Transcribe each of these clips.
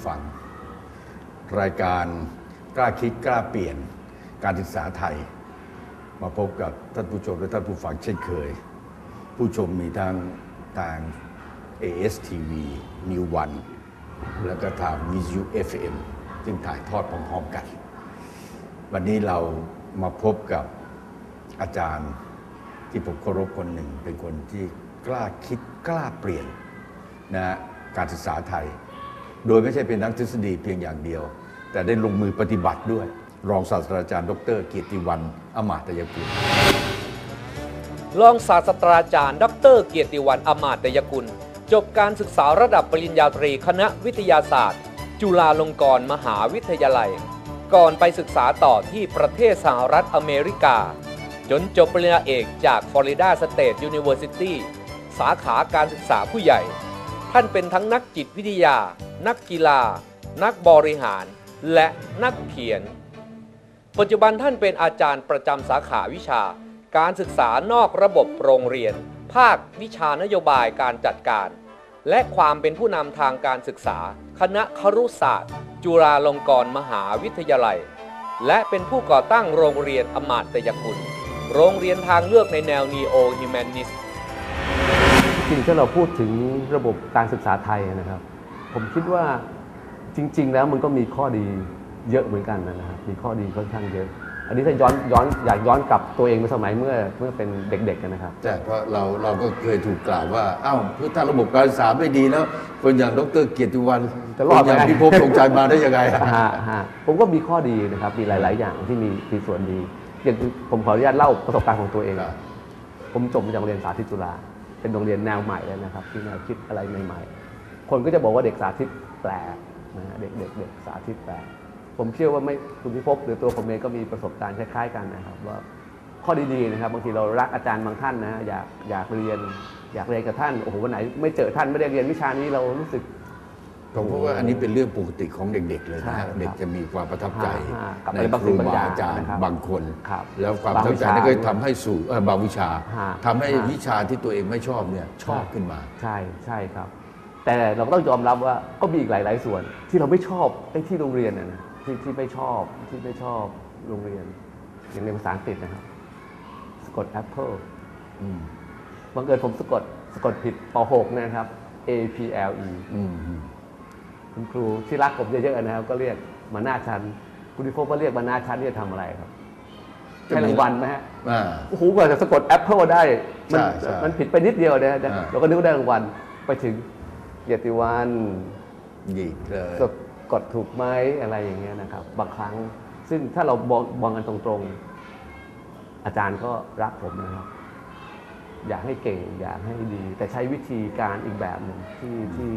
้ฟัง รายการกล้าคิดกล้าเปลี่ยนการศึกษาไทย มาพบกับท่านผู้ชมและท่านผู้ฟังเช่นเคย ผู้ชมมีทั้งทาง ASTV New One แล้วก็ทาง Visu FM ซึ่งถ่ายทอดพร้อมๆกัน วันนี้เรามาพบกับอาจารย์ที่ผมเคารพคนหนึ่ง เป็นคนที่กล้าคิดกล้าเปลี่ยนนะการศึกษาไทย โดยไม่ใช่เป็นนักทฤษฎีเพียงอย่างเดียว แต่ได้ลงมือปฏิบัติด้วย รองศาสตราจารย์ ดรเกียรติวันอมาตยกุลรองศาสตราจารย์ ดรเกียรติวันอมาตยกุล จบการศึกษาระดับปริญญาตรีคณะวิทยาศาสตร์ จุฬาลงกรณ์มหาวิทยาลัย ก่อนไปศึกษาต่อที่ประเทศสหรัฐอเมริกา จนจบปริญญาเอกจากฟลอริดาสเตทยูนิเวอร์ซิตี้สาขาการศึกษาผู้ใหญ่ ท่านเป็นทั้งนักจิตวิทยา นักกีฬา นักบริหาร และนักเขียน ปัจจุบันท่านเป็นอาจารย์ประจำสาขาวิชา การศึกษานอกระบบโรงเรียน ภาควิชานโยบายการจัดการ และความเป็นผู้นำทางการศึกษา คณะครุศาสตร์ จุฬาลงกรณ์มหาวิทยาลัย และเป็นผู้ก่อตั้งโรงเรียนอมาตยกุล โรงเรียนทางเลือกในแนว Neo Humanist จ ริงๆถ้าเราพูดถึงระบบการศึกษาไทยนะครับ ผมคิดว่าจริง ๆ แล้วมันก็มีข้อดีเยอะเหมือนกันนะครับมีข้อดีค่อนข้างเยอะ อันนี้ถ้าย้อนย้อนอยากย้อนกลับตัวเองไปสมัยเมื่อเมื่อเป็นเด็กๆกันนะครับ ใช่เพราะเราเราก็เคยถูกกล่าวว่า เอ้าถ้าระบบการศึกษาไม่ดีแล้ว คนอย่างดรเกียรติวันจะรอดคนอย่างไหมพิภพตรงใจมาได้ยังไงฮะฮะผมก็มีข้อดีนะครับมีหลาย ๆ อย่างที่มีมีส่วนดีอย่างผมขออนุญาตเล่าประสบการณ์ของตัวเองครับผมจบมาจากโรงเรียนสาธิตจุฬา เป็นโรงเรียนแนวใหม่เลยนะครับที่แนวคิดอะไรใหม่ๆ คนก็จะบอกว่าเด็กสาธิตแปลกนะเด็กเด็กเด็กสาธิตแปลกผมเชื่อว่าไม่คุณพิภพหรือตัวผมเองก็มีประสบการณ์คล้ายๆกันนะครับ ว่าข้อดีๆนะครับบางทีเรารักอาจารย์บางท่านนะอยากอยากเรียนอยากเรียนกับท่านโอ้โหวันไหนไม่เจอท่านไม่ได้เรียนวิชานี้เรารู้สึก ผมเพราะว่าอันนี้เป็นเรื่องปกติของเด็ก ๆ เลยใช่นะครัฮะบเด็กจะมีความประทับใจฮะกับในอะไรบางคสิ่รูงบางบาอย่างอาจารย์นะครับบางคนครับแล้วความประบางทับใจวิชานั้นก็ทำให้สู่เอ่อบางวิชาฮะทำให้ฮะวิชาที่ตัวเองไม่ชอบเนี่ยชอบขึ้นมา ใช่ใช่ครับ แต่เราก็ต้องยอมรับว่าก็มีอีกหลาย ๆ ส่วน ที่เราไม่ชอบไอ้ที่โรงเรียนนะนะที่ที่ไม่ชอบที่ไม่ชอบโรงเรียน อย่างเรียนภาษาอังกฤษนะครับสะกด Apple อืมบังเอิญผมสะกดสะกดผิดป .6 นะครับ A P L E อืม คุณครูที่รักผมเยอะๆนะครับ ก็เรียกมาหน้าชั้นคุณดิโฟก็เรียกมาหน้าชั้นนี่จะทำอะไรครับให้รางวัลไหมฮะอ่าโอ้โหกว่าจะสะกด Apple ได้ มัใช่ใช่มันผิดไปนิดเดียวนะอ่าเราก็นึกว่าได้รางวัลไปถึงเกียรติวันหยิกเลยสะกดถูกไหมอะไรอย่างเงี้ยนะครับ บางครั้ง ซึ่งถ้าเรามองมองกันตรงๆ อาจารย์ก็รักผมนะครับ อยากให้เก่งอยากให้ดี แต่ใช้วิธีการอีกแบบหนึ่งที่ที่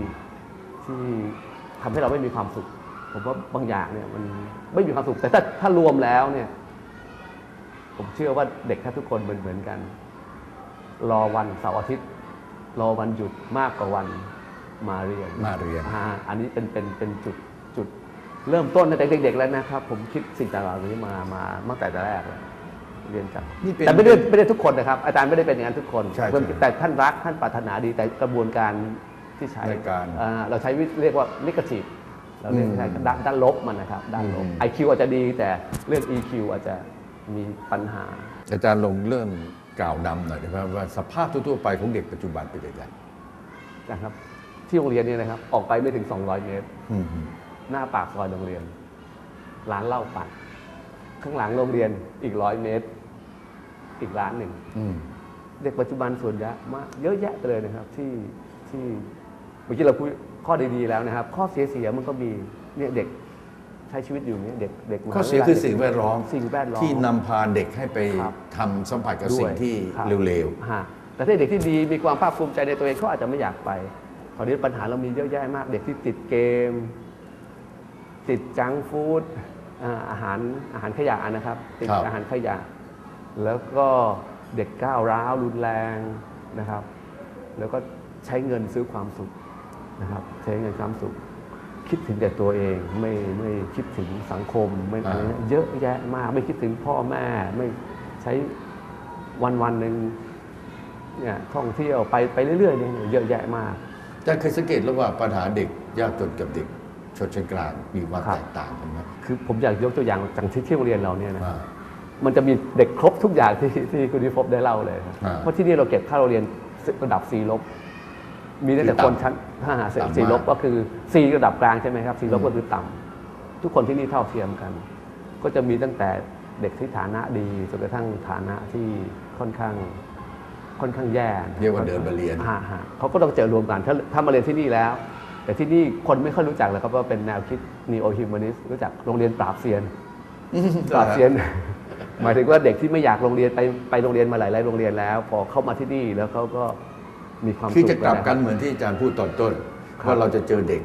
ที่ ทำให้เราไม่มีความสุข ผมว่าบางอย่างเนี่ยมันไม่มีความสุข แต่ถ้าถ้ารวมแล้วเนี่ย ผมเชื่อว่าเด็กแทบทุกคนเหมือนเหมือนกัน รอวันเสาร์อาทิตย์ รอวันหยุดมากกว่าวันมาเรียนมาเรียนอ่าอันนี้เป็นเป็นเป็นจุดจุดเริ่มต้นตั้งแต่เด็ก ๆ แล้วนะครับ ผมคิดสิ่งต่างๆนี้มามาตั้งแต่แรกเลยเรียนจากนี่เป็นแต่ไม่ได้ไม่ได้ทุกคนนะครับ อาจารย์ไม่ได้เป็นอย่างนั้นทุกคนใช่ใช่เพิ่มแต่ท่านรักท่านปรารถนาดีแต่กระบวนการ ที่ใช้ในการอ่าเราใช้วิเรียกว่านิกทีฟเราเรียกอืมใช้ด้านด้านลบมันนะครับด้านลบอืม IQ อาจจะดีแต่เรื่อง EQ อาจจะมีปัญหา อาจารย์ลงเริ่มกล่าวนำหน่อยนะครับว่าสภาพทั่วๆไปของเด็กปัจจุบันเป็นยังไงนะครับ ที่โรงเรียนเนี่ยนะครับ ออกไปไม่ถึง 200 เมตรอืมหน้าปากซอยโรงเรียน ร้านเหล้าปัดข้างหลังโรงเรียนอีกร้อยเมตร อีกร้านหนึ่งอืมเด็กปัจจุบันส่วนใหญ่มากเยอะแยะไปเลยนะครับที่ที่ เมื่อกี้เราพูดข้อดีๆแล้วนะครับ ข้อเสียๆมันก็มีเนี่ยเด็กใช้ชีวิตอยู่เนี่ยเด็กเด็กมหาข้อเสียวิทคืยาอลัยสิ่งแวดล้อมสิ่งแวดล้อมที่นำพาเด็กให้ไปครับทำสัมผัสกับด้วยสิ่งที่ครับ เร็ว ฮะแต่ถ้าเด็กที่ดีมีความภาคภูมิใจในตัวเองเขาอาจจะไม่อยากไปคราวนี้ปัญหาเรามีเยอะแยะมาก เด็กที่ติดเกม ติดจังก์ฟู้ดอ่าอาหารอาหารขยะนะครับ ติดครับ อาหารขยะ แล้วก็เด็กก้าวร้าวรุนแรงนะครับ แล้วก็ใช้เงินซื้อความสุข นะครับใช้เงินความสุข คิดถึงแต่ตัวเองไม่ไม่คิดถึงสังคมไม่อะไรนะเยอะแยะมากไม่คิดถึงพ่อแม่ไม่ใช้วันวันๆหนึ่งเนี่ยท่องเที่ยวไปไปเรื่อยๆเนี่ยเยอะแยะมากๆอาจารย์เคยสังเกตแล้วว่าปัญหาเด็กยากจนกับเด็กชนชั้นกลางมีความครับ แตกต่างกันไหมคือผมอยากยกตัวอย่างจากที่ที่โรงเรียนเราเนี่ยนะว่า มันจะมีเด็กครบทุกอย่างที่ที่คุณวิภพได้เล่าเลยครับอ่า เพราะที่นี่เราเก็บค่าโรงเรียนระดับ C ลบ มีตั้งแต่คือคต่ำนชั้นถ้าหาต่ำ C ลบมากก็คือ C ระดับกลางใช่ไหมครับ C ลบอืมก็คือต่ำทุกคนที่นี่เท่าเทียมกัน ก็จะมีตั้งแต่เด็กที่ฐานะดีจนกระทั่งฐานะที่ค่อนข้างค่อนข้างแย่นะเรียกว่าเดินมาเรียนฮะฮะเขาก็ต้องเจอรวมกันถ้าถ้ามาเรียนที่นี่แล้ว แต่ที่นี่คนไม่ค่อยรู้จักเลยครับว่าเป็นแนวคิด neo humanist รู้จักโรงเรียนปราบเซียนปราบเซียนหมายถึงว่าเด็กที่ไม่อยากโรงเรียนไปไปโรงเรียนมาหลายๆโรงเรียนแล้ว พอเข้ามาที่นี่แล้วเขาก็ มีความคือสุขจะกลับกันไปเหมือนที่อาจารย์พูดตอนต้นครับว่าเราจะเจอเด็ก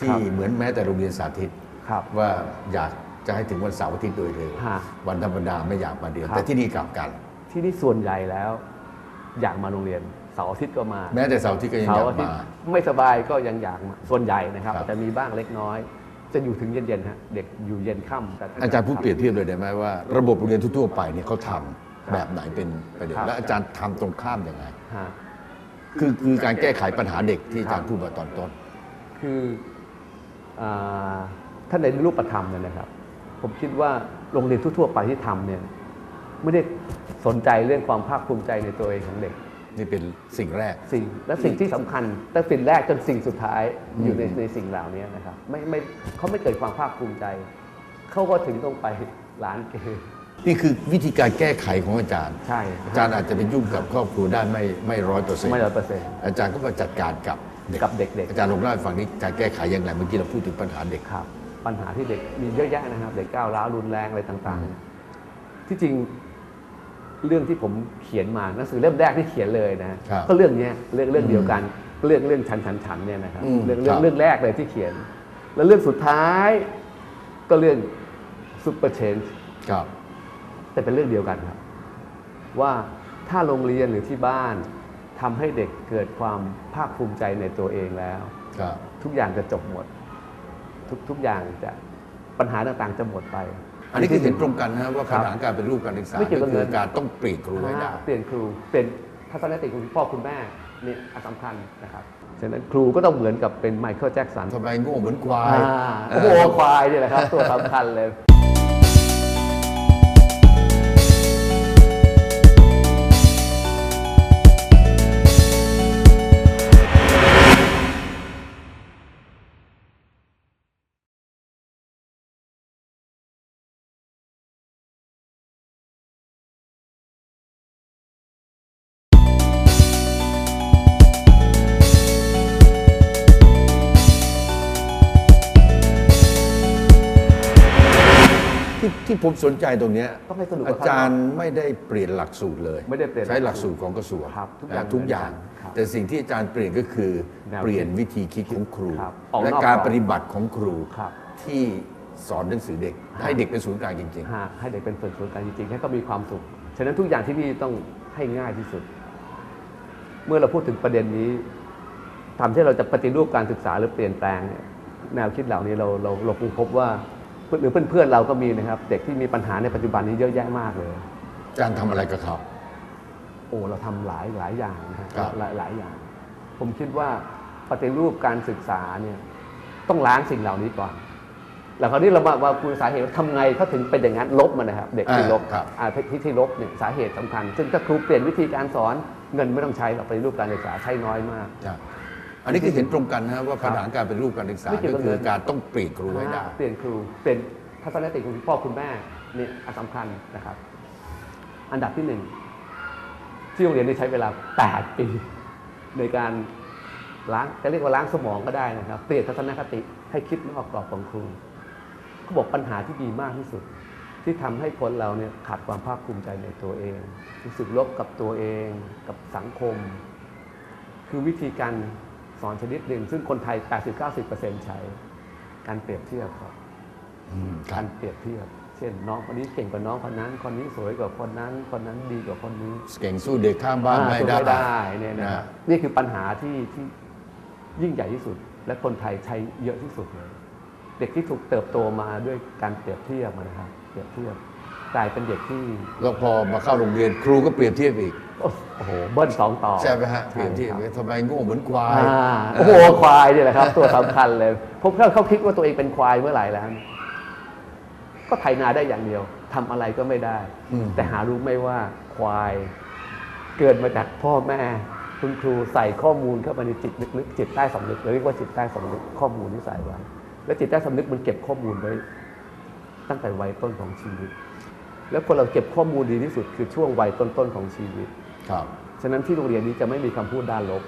ที่ครับเหมือนแม้แต่โรงเรียนสาธิตครับว่าอยากจะให้ถึงวันเสาร์อาทิตย์โดยเร็วฮะวันธรรมดาไม่อยากมาเรียนครับแต่ที่นี่กลับกัน ที่นี่ส่วนใหญ่แล้ว อยากมาโรงเรียนเสาร์อาทิตย์ก็มา แม้แต่เสาร์อาทิตย์ก็ยังเสาอยาร์กอาทิตมาย์ไม่สบายก็ยังอยากมาส่วนใหญ่นะครับครับแต่มีบ้างเล็กน้อย จะอยู่ถึงเย็นๆฮะเด็กอยู่เย็นค่ำแต่อาจารย์พูดเปรียบเทียบเลยได้ไหมว่าระบบโรงเรียนทั่วๆไปเนี่ยเขาทำครับแบบไหนเป็นประเด็นครับและอาจารย์ทำตรงข้ามยังไงฮะ คือคือการแก้ไขปัญหาเด็กที่อาจารครัย์บพูดมาตอนต้น คืออาถ้าในรูปธรรมเนี่ยนะครับ ผมคิดว่าโรงเรียนทั่วๆไปที่ทำเนี่ยไม่ได้สนใจเรื่องความภาคภูมิใจในตัวเองของเด็ก นี่เป็นสิ่งแรก สิ่งและสิ่งที่สำคัญตั้งสิ่งแรกจนสิ่งสุดท้ายอืมอยู่ในในสิ่งเหล่านี้นะครับไม่ไม่เขาไม่เกิดความภาคภูมิใจ เขาก็ถึงต้องไปร้านเกม นี่คือวิธีการแก้ไขของอาจารย์ ใช่อาจารย์อาจจะไปยุ่งกับครอบครัวได้ไม่ไม่ร้อยเปอร์เซ็นต์ไม่ร้อยเปอร์เซ็นต์อาจารย์ก็มาจัดการกับเด็กกับเด็กอาจารย์ลองเล่าให้ฟังนี้การแก้ไขยังไงเมื่อกี้เราพูดถึงปัญหาเด็กๆครับ ปัญหาที่เด็กมีเยอะแยะนะครับ เด็กก้าวร้าวรุนแรงอะไรต่างอืมๆที่จริงเรื่องที่ผมเขียนมาหนังสือเล่มแรกที่เขียนเลยนะครับก็เรื่องเนี้ยเรื่องเรื่องเดียวกันเรื่องเรื่องชันชันชันเนี่ยนะครับอืมเรื่องเรื่อคงรับเรื่องแรกเลยที่เขียน แล้วเรื่องสุดท้ายก็เรื่องซุปเปอร์เชนครับ แต่เป็นเรื่องเดียวกันครับ ว่าถ้าโรงเรียนหรือที่บ้านทำให้เด็กเกิดความภาคภูมิใจในตัวเองแล้วครับทุกอย่างจะจบหมด ทุกทุกอย่างจะปัญหาต่างๆจะหมดไป อันนี้คือเห็นตรงกันนะว่าครัปับญหาการเป็นรูปการศึกษาไม่เกี่ยวกับก็คือเงินการต้องเปลี่ยนครูให้ได้เปลี่ยนครูเปลี่ยนทัศนคติของคุณพ่อคุณแม่นี่อันสำคัญนะครับฉะนั้นครูก็ต้องเหมือนกับเป็นไมเคิลแจ็คสันทำไมโง่เหมือนควายอ่าโอ้โหควายเนี่ยแหละครับ ตัวสำคัญเลย ที่ที่ผมสนใจตรงเนี้ยต้องให้สนุกกับอาจารย์ไม่ได้เปลี่ยนหลักสูตรเลยไม่ได้เปลี่ยนใช้หลักสูตรของกระทรวงครับทุกอย่างนะทุกอย่างเหมือนกันครับแต่สิ่งที่อาจารย์เปลี่ยนก็คือแนวคิดเปลี่ยนวิธีคิดของครู ครับออกนอกและการกรอบปฏิบัติของครูครับ ที่สอนหนังสือเด็ก ให้เด็กเป็นศูนย์กลางจริง หาให้เด็กเป็นส่วนส่วนกันจริงๆให้เขามีความสุข ฉะนั้นทุกอย่างที่นี่ต้องให้ง่ายที่สุด เมื่อเราพูดถึงประเด็นนี้ทำที่เราจะปฏิรูปการศึกษาหรือเปลี่ยนแปลงเนี่ยแนวคิดเหล่านี้เราเราเราคงพบว่า หรือเพื่อนๆเราก็มีนะครับ เด็กที่มีปัญหาในปัจจุบันนี้เยอะแยะมากเลยๆอาจารย์ทำอะไรกับเขา โอ้เราทำหลายหลายอย่างนะฮะครับ หลายหลายอย่าง ผมคิดว่าปฏิรูปการศึกษาเนี่ยต้องล้างสิ่งเหล่านี้ก่อน แล้วคราวนี้เรามาว่าคุณสาเหตุว่าทำไงเขาถึงเป็นอย่างนั้นลบมันนะครับ เด็กที่ลบอ่าครับ อ่าที่ที่ลบเนี่ยสาเหตุสำคัญ ซึ่งถ้าครูเปลี่ยนวิธีการสอนเงินไม่ต้องใช้หรอกปฏิรูปการศึกษาใช้น้อยมากใช่ อันนี้คือเห็นตรงกันนะว่าปัญหาการเป็นรูปการศึกษาไม่เกี่ยวกัก็บคือเงินการต้องเปลี่ยนครูให้ได้ เปลี่ยนครูเปลี่ยนทัศนคติของคุณพ่อคุณแม่นี่อันสำคัญนะครับ อันดับที่หนึ่งที่โรงเรียนได้ใช้เวลา 8 ปี ในการล้างจะเรียกว่าล้างสมองก็ได้นะครับ เปลี่ยนทัศนคติให้คิดนอกกรอบของครูเขาบอกปัญหาที่ดีมากที่สุด ที่ทำให้คนเราเนี่ยขาดความภาคภูมิใจในตัวเองรู้สึกลบกับตัวเอง กับสังคม คือวิธีการ สอนชนิดหนึ่ง ซึ่งคนไทย 80-90%ใช้ การเปรียบเทียบครับอืมครักาบรเปรียบเทียบ เช่น น้องคนนี้เก่งกว่าน้องคนนั้น คนนี้สวยกว่าคนนั้น คนนั้นดีกว่าคนนี้เก่งสู้เด็กข้างบ้านอ่ไม่สู้ได้ไม่ได้เนี่ยนะครับนะนี่คือปัญหาที่ที่ยิ่งใหญ่ที่สุด และคนไทยใช้เยอะที่สุดเลยเด็กที่ถูกเติบโตมาด้วยการเปรียบเทียบนะครับเปรียบเทียบ กลายเป็นเด็กที่แล้วพอมาเข้าโรงเรียนครูก็เปรียบเทียบอีก โอ้โหเบิ้ลสองต่อใช่ไหมฮะเปรียบเทียบใช่ครับทำไมโง่เหมือนควายอ่าโอ้โหควายเนี่ยแหละครับ ตัวสำคัญเลยพบเขาเขาคิดว่าตัวเองเป็นควายเมื่อไหร่แล้ว ก็ไถนาได้อย่างเดียวทำอะไรก็ไม่ได้อืมแต่หารู้ไหมว่าควายเกิดมาจากพ่อแม่คุณครูใส่ข้อมูลเข้าไปในจิตลึกๆจิตใต้สำนึกเราเรียกว่าจิตใต้สำนึกข้อมูลที่ใส่ไว้ แล้วจิตใต้สำนึกมันเก็บข้อมูลไว้ ตั้งแต่วัยต้นของชีวิต แล้วคนเราเก็บข้อมูลดีที่สุดคือช่วงวัยต้นๆของชีวิต ครับ ฉะนั้นที่โรงเรียนนี้จะไม่มีคำพูดด้านลบ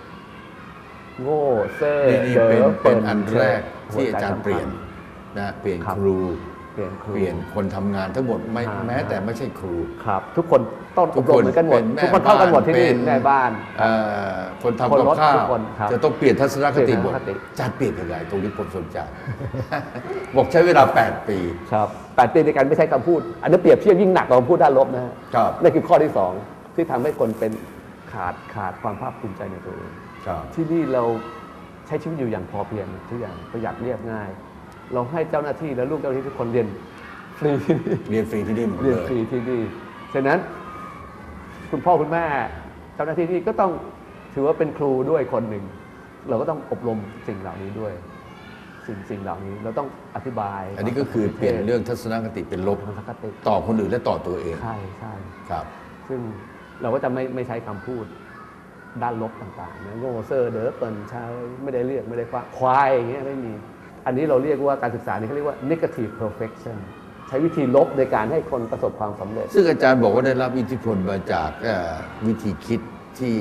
โง่เซ่อนี่นี่เด๋เป็นอเป็นปิ่อันแรกที่หัวอาใจจารย์สำคัญเปลี่ยนนะเปลี่ยนครับครู เปลี่ยนครูเปลี่ยนคนทำงานทั้งหมดไม่อ่าแม้แต่ไม่ใช่ครูครับ ทุกคนต้นทุอบกรคมนเหมือนกันหมดเป็นแม่ทุกคนเท่ากันหมดที่นี่บ้านเป็นแม่บ้านเอ่อคนทำคนกับรถข้าทุวกคนครับจะต้องเปลี่ยนทัศนคติหมดเปลี่ยนทัศนคติอาจารย์เปลี่ยนยังไงตรงนี้ผมสนใจบอกใช้เวลา 8 ปีครับแปดปีในการไม่ใช้คำพูด อันนี้เปรียบเทียบยิ่งหนักกว่าคำพูดด้านลบนะฮะครับนั่นคือข้อที่สองที่ทำให้คนเป็นขาดขาดความภาคภูมิใจในตัวเองครับที่นี่เราใช้ชีวิตอยู่อย่างพอเพียงทุกอย่างประหยัดเรียบง่าย เราให้เจ้าหน้าที่และลูกเจ้าหน้าที่ทุกคนเรียนฟรีเรียนฟรีที่นี่หมดเรียนเลยฟรีที่นี่ฉะนั้นคุณพ่อคุณแม่เจ้าหน้าที่นี่ก็ต้องถือว่าเป็นครูด้วยคนหนึ่ง เราก็ต้องอบรมสิ่งเหล่านี้ด้วย สิ่งสิ่งเหล่านี้เราต้องอธิบายอันนี้ก็คือเปลี่ยนเรื่องทัศนคติเป็นลบทางสังคติต่อคนอื่นและต่อตัวเองใช่ใช่ ครับ ซึ่งเราก็จะไม่ไม่ใช้คำพูดด้านลบต่างๆนะโง่เซอร์เดอเปิลใช้ไม่ได้เรียกไม่ได้คว้าควายอย่างเงี้ยไม่มี อันนี้เราเรียกว่าการศึกษานี่เขาเรียกว่า negative perfection ใช้วิธีลบในการให้คนประสบความสำเร็จ ซึ่งอาจารย์บอกว่าได้รับอิทธิพลมาจากเอ่อวิธีคิดที่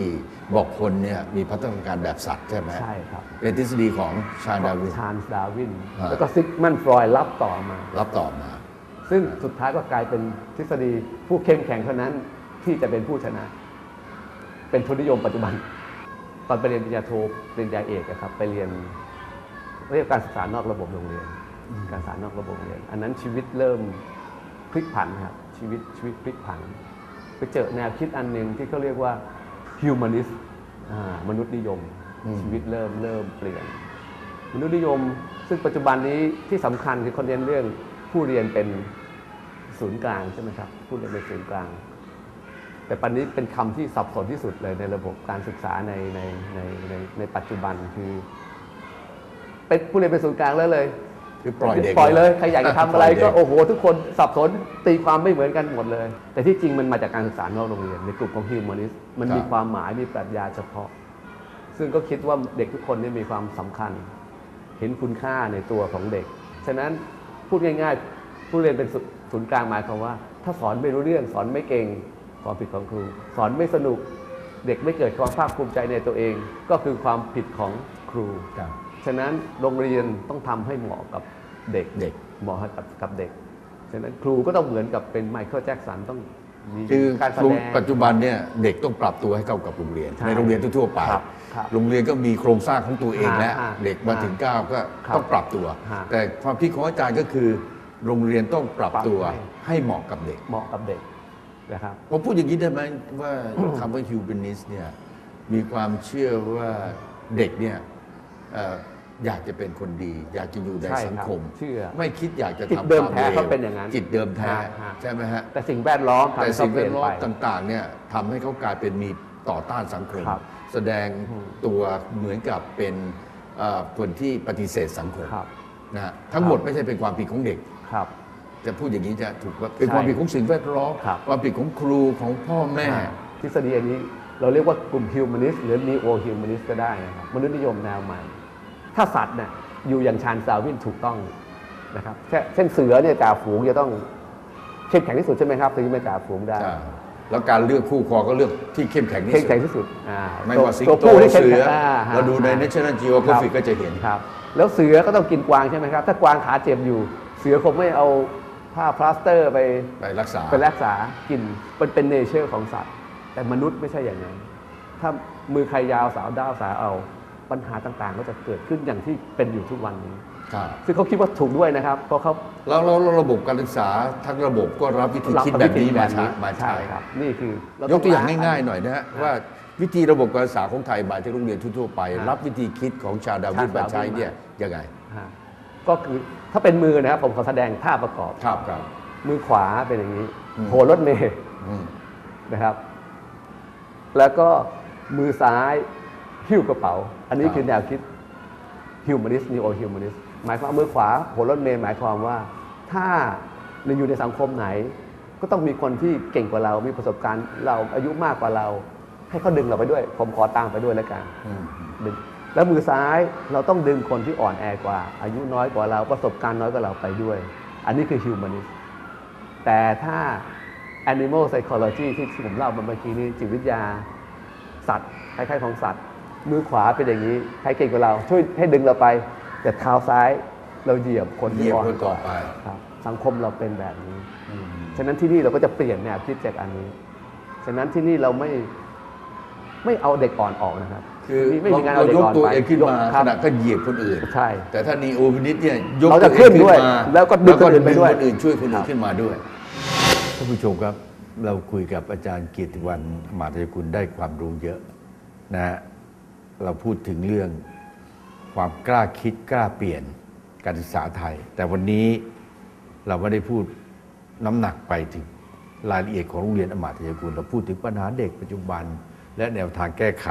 บอกคนเนี่ยมีพัฒนาการแบบสัตว์ใช่ไหมใช่ครับ เป็นทฤษฎีของชาญดาวินชาญส์ดาร์วินอ่าแล้วก็ซิกมันฟรอยด์รับต่อมา รับต่อมา ซึ่งสุดท้ายก็กลายเป็นทฤษฎีผู้เข้มแข็งเท่านั้นที่จะเป็นผู้ชนะ เป็นทุนนิยมปัจจุบัน ตอนไปเรียนปริญญาโทปริญญาเอกอะครับ ไปเรียน เรียกการศึกษานอกระบบโรงเรียน การศึกษานอกระบบโรงเรียน อันนั้นชีวิตเริ่มพลิกผันครับชีวิตชีวิตพลิกผัน ไปเจอแนวคิดอันหนึ่งที่เขาเรียกว่า humanist อ่ามนุษยนิยมอืมชีวิตเริ่มเริ่มเปลี่ยน มนุษยนิยม ซึ่งปัจจุบันนี้ที่สำคัญคือคนเรียนเรื่องผู้เรียนเป็นศูนย์กลางใช่ไหมครับผู้เรียนเป็นศูนย์กลาง แต่ปัจจุบันนี้เป็นคำที่สับสนที่สุดเลยในระบบการศึกษาในในในในในปัจจุบันคือ เป็นผู้เรียนเป็นศูนย์กลางแล้วเลย คือปล่อยเด็กปล่อยเลยใครอยากจะทำอะไรปล่อยเด็ก็กโอ้โห ทุกคนสับสนตีความไม่เหมือนกันหมดเลย แต่ที่จริงมันมาจากการศึกษานอกโรงเรียน ในกลุ่มของฮิวแมนิสมันมีความหมายมีปรัชญาเฉพาะ ซึ่งก็คิดว่าเด็กทุกคนเนี่ยมีความสำคัญ เห็นคุณค่าในตัวของเด็ก ฉะนั้นพูดง่าย ๆ ผู้เรียนเป็นศูศูนย์กลางหมายความว่า ถ้าสอนไม่รู้เรื่องสอนไม่เก่งความผิดของครู สอนไม่สนุกเด็กไม่เกิดความภาคภูมิใจในตัวเอง ก็คือความผิดของครูครับ ฉะนั้นโรงเรียนต้องทำให้เหมาะกับเด็กเด็กเหมาะกับกับเด็ก ฉะนั้นครูก็ต้องเหมือนกับเป็นไมเคิลแจ็คสันต้องมีคือการแสครูดงปัจจุบันเนี่ยเด็กต้องปรับตัวให้เข้ากับโรงเรียนใช่ในโรงเรียนทั่วๆไปครับครับโรงเรียนก็มีโครงสร้างของตัวเองแล้วฮะฮะเด็กมาถึงก้าวก็ครับต้องปรับตัวฮะแต่ความคิดของอาจารย์ก็คือ โรงเรียนต้องปรับตัวปรับให้ให้เหมาะกับเด็กเหมาะกับเด็กนะครับผมพูดอย่างนี้ได้ไหมว่าคำว่าฮิวแมนิสเนี่ยมีความเชื่อว่าเด็กเนี่ยเอ่ออยากจะเป็นคนดี อยากจะอยู่ในใช่ครับสังคมเชื่อไม่คิดอยากจะจิตทำเดิมความแท้ลวเขาเป็นอย่างนั้นจิตเดิมแท้ฮะฮะ ใช่ไหมฮะแต่สิ่งแวดล้อมทำแต่ให้สิ่เขางเปแวลี่ยดนล้อไป มต่างๆเนี่ยทำให้เขากลายเป็นมีต่อต้านสังคม ครับแสดงอืมตัวเหมือนกับเป็นเอ่อคนที่ปฏิเสธสังคมครับ นะฮะทั้งหมดไม่ใช่เป็นความผิดของเด็ก ครับ จะพูดอย่างนี้จะถูกว่าเป็นใช่ความผิดของสิ่งแวดล้อมครับ ความผิดของครูของพ่อแม่ ทฤษฎีอันนี้เราเรียกว่ากลุ่มฮิวแมนิสต์หรือนีโอฮิวแมนิสต์ก็ได้นะครับมนุษยนิยมแนวใหม่ ถ้าสัตว์เนี่ยอยู่อย่างชาญซาวินถูกต้องนะครับเช่นเช่นเสือเนี่ยจ่าฝูงจะต้องเข้มแข็งที่สุดใช่ไหมครับถึงจะเป็นจ่าฝูงได้ใช่แล้วการเลือกคู่ครองก็เลือกที่เข้มแข็งที่เข้มสุดแข็งที่สุดอ่าไม่ตัวว่าสิงตัวโตผู้ที่เข้มเสืแข็องอ่าฮะเราดูในฮะ National Geographic ก็จะเห็นครับ แล้วเสือก็ต้องกินกวางใช่ไหมครับ ถ้ากวางขาเจ็บอยู่ เสือคงไม่เอาผ้าพลาสเตอร์ไปไปรักษาไปรักษากินมันเป็นเนเจอร์ของสัตว์ แต่มนุษย์ไม่ใช่อย่างนั้น ถ้ามือใครยาวสาวด้าวสาวเอา ปัญหาต่างๆ ก็จะเกิดขึ้นอย่างที่เป็นอยู่ทุกวันนี้ ครับซึ่งเขาคิดว่าถูกด้วยนะครับ เพราะเขาแล้วแล้วแล้วระบบการศึกษาทั้งระบบก็รับวิธีรับคิดแบบนี้วิธีมาใช้มาใช่ใช้ ครับ นี่คือเรยกตัวอย่างล้ง่ายๆหน่อยนะฮะว่าวิธีระบบการศึกษาของไทยบายที่โรงเรียนทั่วๆไปฮะรับวิธีคิดของชาดาวิดชาดาวิดมาใช้เนี่ยยังไงฮะก็คือถ้าเป็นมือนะครับผมขอแสดงท่าประกอบ ครับครับ มือขวาเป็นอย่างนี้อืมโผล่รถเมย์อืมนะครับ แล้วก็มือซ้าย หิ้วกระเป๋า อันนี้คือแนวคิด humanist neo humanist หมายความมือขวาโผล่รถเมย์หมายความว่า ถ้าเราอยู่ในสังคมไหน ก็ต้องมีคนที่เก่งกว่าเรา มีประสบการณ์เราอายุมากกว่าเรา ให้เขาดึงเราไปด้วย ผมขอตังค์ไปด้วยแล้วกันอืมดึงแล้วมือซ้ายเราต้องดึงคนที่อ่อนแอกว่า อายุน้อยกว่าเราประสบการณ์น้อยกว่าเราไปด้วย อันนี้คือ humanist แต่ถ้า animal psychology ที่ที่ผมเล่ามาเมื่อกี้นี้จิตวิทยา สัตว์คล้ายๆของสัตว์ มือขวาเป็นอย่างนี้ใครเก่งกว่าเรา ช่วยให้ดึงเราไป แต่เท้าซ้ายเราเหยียบคนเหที่ยียบอ่อนคนกต่อว่าไปครับ สังคมเราเป็นแบบนี้อืมฉะนั้นที่นี่เราก็จะเปลี่ยนแนวคิดจากอันนี้ ฉะนั้นที่นี่เราไม่ไม่เอาเด็กอ่อนออกนะครับ คือที่นี่ไม่มีการเราเอาเด็กยกอ่อนตัวไปเองขึ้นมายกคขรับณะก็เหยียบคนอื่น ใช่ แต่ถ้านีโอพินิษเนี่ยยกเราจะตัวขึ้นเองด้วยมาแล้วก็ดึงคนอื่นไปด้วยคนอื่นช่วยคนอื่ครันบขึ้นมาด้วยท่านผู้ชมครับ เราคุยกับอาจารย์เกียรติวันอมาตยกุลได้ความรู้เยอะนะฮะ เราพูดถึงเรื่องความกล้าคิดกล้าเปลี่ยนการศึกษาไทย แต่วันนี้เราไม่ได้พูดน้ำหนักไปถึงรายละเอียดของโรงเรียนอมาตยกุลเราพูดถึงปัญหาเด็กปัจจุบัน และแนวทางแก้ไข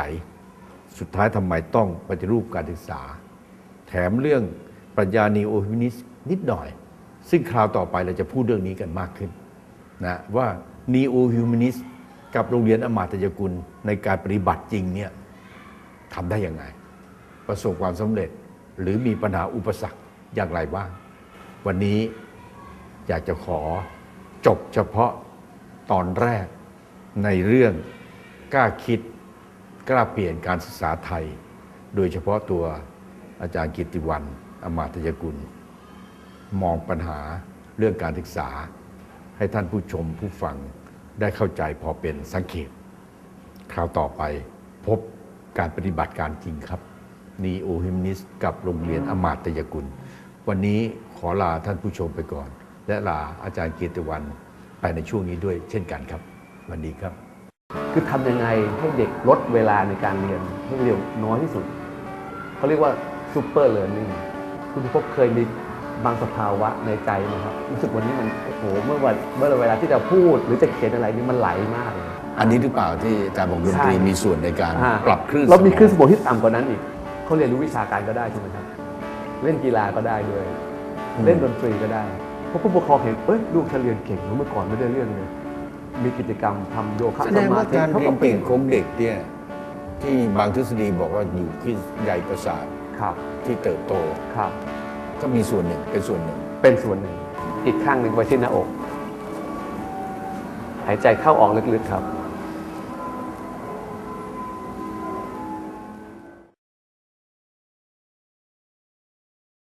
สุดท้ายทำไมต้องปฏิรูปการศึกษา แถมเรื่องปรัชญานีโอฮินิสนิดหน่อย ซึ่งคราวต่อไปเราจะพูดเรื่องนี้กันมากขึ้นนะว่านีโอฮิวแมนิสกับโรงเรียนอมาตยกุลในการปฏิบัติจริงเนี่ย ทำได้ยังไง ประสบความสำเร็จหรือมีปัญหาอุปสรรคอย่างไรบ้าง วันนี้อยากจะขอจบเฉพาะตอนแรกในเรื่องกล้าคิดกล้าเปลี่ยนการศึกษาไทย โดยเฉพาะตัวอาจารย์กิติวันอมาตยกุล มองปัญหาเรื่องการศึกษา ให้ท่านผู้ชมผู้ฟังได้เข้าใจพอเป็นสังเขปคราวต่อไปพบ การปฏิบัติการจริงครับนีโอฮิมนิสกับโรงเรียนอมาตยกุล วันนี้ขอลาท่านผู้ชมไปก่อน และลาอาจารย์เกียรติวันไปในช่วงนี้ด้วยเช่นกันครับ วันนี้ครับ คือทำยังไงให้เด็กลดเวลาในการเรียนให้เร็วน้อยที่สุดเขาเรียกว่าซูเปอร์เ a ร์ n นิ่งคุณพบเคยมี บางสภาวะในใจนะครับรู้สึกวันนี้มันโอ้โหเมื่อวันเมื่อเวลาที่จะพูดหรือจะเขียนอะไรนี่มันไหลมากเลย อันนี้หรือเปล่าที่อาจารย์บอกดนตรีใช่มีส่วนในการอ่าปรับคลื่นเรามีสมองคลื่นสมองที่ต่ำกว่านั้นอีกเขาเรียนรู้วิชาการก็ได้ใช่ไหมครับเล่นกีฬาก็ได้ด้วย เล่นดนตรีก็ได้เพราะผู้ปกครองเห็นเอ้ยลูกฉันเรียนเก่งเมื่อก่อนไม่ได้เรื่องเลยมีกิจกรรมทำโยคะแสสดงมาว่าธิการเขาเรียก็นเปลี่เก่ยงนของเด็กเนี่ยที่บางทฤษฎีบอกว่าอยู่ที่ใยประสาทครับที่เติบโตครับ ก็มีส่วนหนึ่งเป็นส่วนหนึ่ง เป็นส่วนหนึ่ง อีกข้างหนึ่งไว้ที่หน้าอก หายใจเข้าออกลึกๆครับ